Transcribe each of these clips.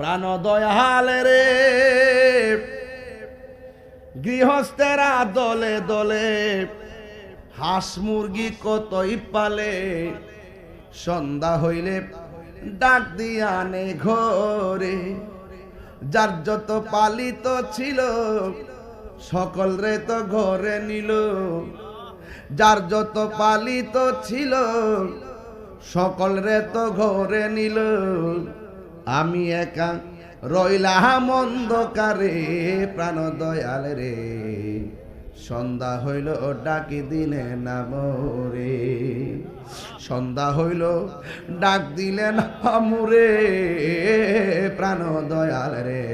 প্রাণ দয়াল রে। গৃহস্থেরা দলে দলে হাঁস মুরগি কতই পালে? সন্ধ্যা হইলে ডাক দিয়ানে ঘরে। যার যত পালিত ছিল, সকল রে তো ঘরে নিল। যার যত পালিত ছিল, সকল রে তো ঘরে নিল। আমি একা রইলাম অন্ধকারে প্রাণ দয়াল রে। সন্ধ্যা হইল, ডাকি দিলে নাম রে সন্ধ্যা হইল, ডাক দিলে নামুরে প্রাণ দয়াল রে।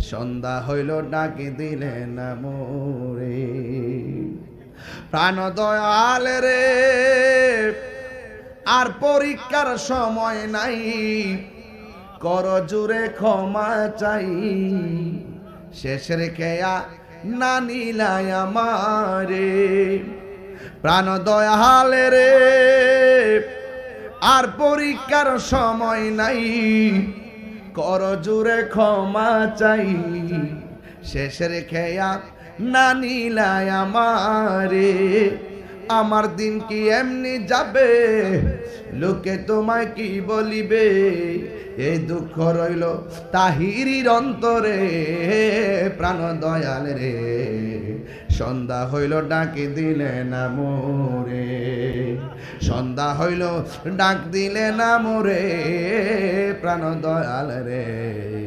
সন্ধ্যা হইল, ডাকি দিলে নামরে প্রাণ দয়াল রে, আর পরীক্ষার সময় নাই। কর জুড়ে ক্ষমা চাই। শেষের খেয়া না নিলাই আমারে। প্রাণ দয়াল রে, আর পরীক্ষার সময় নাই। কর জুড়ে ক্ষমা চাই। শেষের খেয়া না নিলাই আমারে। আমার দিন কি এমনি যাবে? লোকে তোমায় কি বলিবে? এই দুঃখ রইল তাহিরির অন্তরে, প্রাণ দয়াল রে। সন্ধ্যা হইল, ডাকি দিলে না মোরে। সন্ধ্যা হইল, ডাক দিলে না মোরে, প্রাণ দয়াল রে।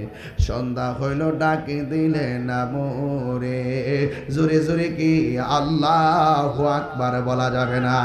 সন্ধ্যা হইল ডাকি দিলে না মোরে। জোরে জোরে কি আল্লাহ আকবার বলা যাবে না?